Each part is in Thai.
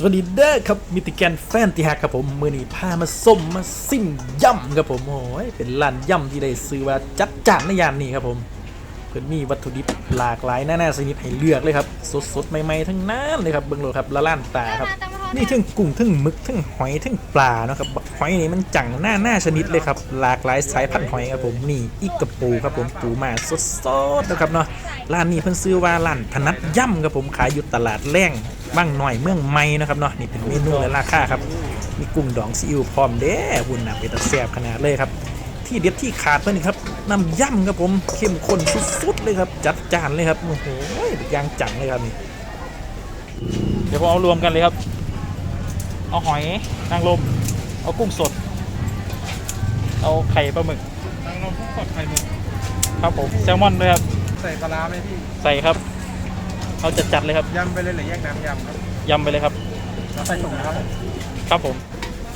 สวัสดีเด้อครับมิติแกนแฟนติฮักครับผมมือนี้พามาส้มมาซิ่มย่ำครับผมโอ้ยเป็นร้านย่ำที่ได้ซื้อว่าจัดจ้านในยามนี้ครับผมเพื่อนมีวัตถุดิบหลากหลายหน้าๆสนิดให้เลือกเลยครับสดๆใหม่ๆทั้งนั้นเลยครับเบิ่งโลครับละล้านตาครับ นี่ทั้งกุ้งทั้งหมึกทั้งหอยทั้งปลาเนาะครับหอยนี่มันจังหน้าหน้าชนิดเลยครับหลากหลายสายพันธุ์หอยครับผมนี่อีกกระปูครับผมปูมาสดๆนะครับเนาะร้านนี้เพิ่นซื้อว่าร้านถนัดย่ำครับผมขายอยู่ตลาดแรงบ้างหน่อยเมืองใหม่นะครับเนาะนี่เป็นเมนูและราคาครับมีกุ้งดองซีอิ๊วพร้อมเด้หุ่นนะเป็นตาแซ่บขนาดเลยครับ ที่เด็ดที่ขาดไปนี่ครับน้ำย่ำครับผมเข้มข้นสุดๆเลยครับจัดจานเลยครับโอ้โหยางจังเลยครับนี่เดี๋ยวผมเอารวมกันเลยครับ เอาหอยนางรมเอากุ้งสด เอาไข่ปลาหมึกนางรมพวกสดไข่หมึกครับผมแซลมอนด้วยครับ ใส่ปลาร้าไหมพี่ ใส่ครับ เอาจัดจัดๆเลยครับ ยำไปเลยหรือแยกน้ำยำครับยำไปเลยครับแล้วใส่ถุงนะครับ ครับผม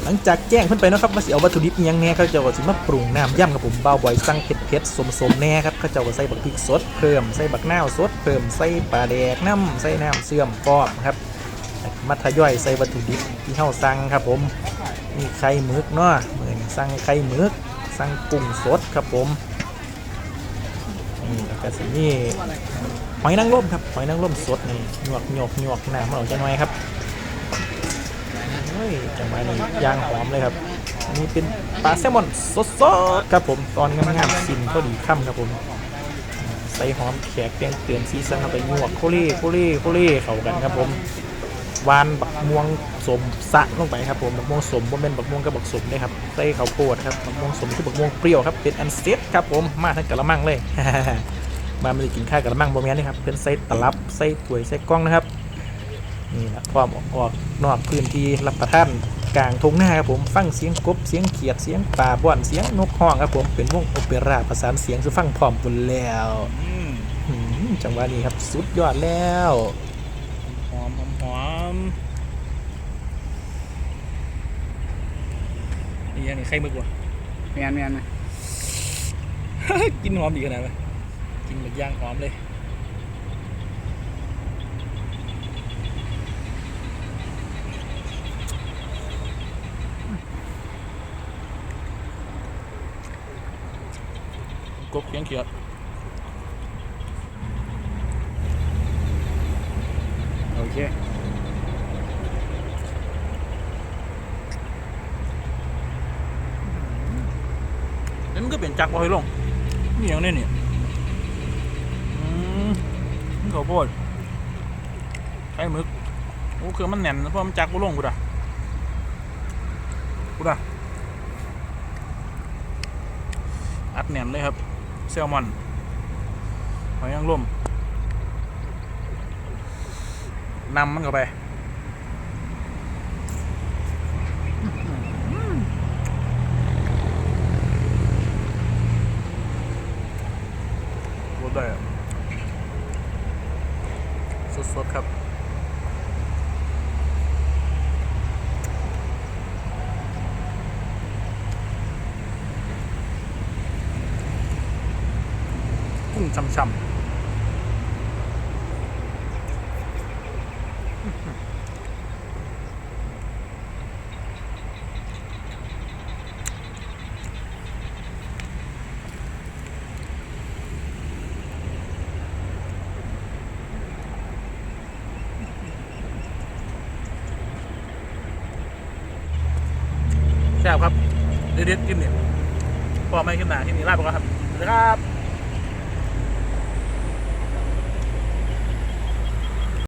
หลังจากแจ้งเพิ่นไปเนาะครับว่าสิเอาวัตถุดิบอิหยังแหน่เขาเจ้าก็สิมาปรุงน้ำย่ำครับผมเบาบ่อยสั่งเผ็ดเผ็ดๆสมๆแหน่ครับเขาเจ้าก็ใส่บักพริกสดเพิ่มใส่บักนาวสดเพิ่มใส่ปลาแดกน้ำใส่น้ำเสื่อมปอบครับ มัทย่อยใส่วัตถุดิบที่เฮาสั่งครับผมมีไข่หมึกเนาะเหมือนสั่งไข่หมึกสั่งกุ้งสดครับผมนี่แล้วก็สิมีหอยนางรมครับหอยนางรมสดนี่หยวกหยวกหยวกน้ำมันออกจังไงครับเฮ้ยจังหวะนี้ย่างหอมเลยครับนนี้เป็นปลาแซลมอนสดๆครับผมตอนงามๆชิมพอดีค่ำครับผมใส่หอมแขกแกงเตือนซีซันเข้าไปหยวกโคเล่โคเล่โคเล่เข้ากันครับผม หวานบักม่วงสมสะลงไปครับผมบักม่วงสมบ่แม่นบักม่วงกับบักสมเลยครับใส่ข้าวโพดครับบักม่วงสมคือบักม่วงเปรี้ยวครับเป็นอันเซ็ตครับผมมาทั้งกะละมังเลยมาไม่ได้กินข้าวกับละมั่งบ่แม่นนี่ครับเพิ่นใส่ตลับใส่ถ้วยใส่กล้องนะครับนี่แหละพร้อมออกออกนอกพื้นที่รับประทานกลางทุ่งนาครับผมฟังเสียงกบเสียงเขียดเสียงป่าบ่อนเสียงนกฮ้องครับผมเป็นวงโอเปร่าประสานเสียงคือฟังพร้อมกันแล้วหืมจังหวะนี้ครับสุดยอดแล้ว หอมหอมหอม นี่อันนี้ไข่หมึกว่ะเมียนเมียนกินหอมดีขนาดไหนกินแบบย่างหอมเลยกบเขียงเขียดโอเค นี่มัน ก็เป็นจักรบอยลงนี่อย่างนี้นี่อืมนี่ข้าวโพดไข่หมึกโอ้คือมันแน่นเพราะมันจักรบ่ลงกูด่ะกูด่ะอัดแน่นเลยครับแซลมอนหอยนางรมนำมันเข้าไปโคตรได้อะ สดๆครับกุ้งช่ำๆ แซ่บครับเด็ดๆกินเนี่ยพอไม่ขึ้นหนาที่นี่ลาบไปก่อนครับสวัสดีครับ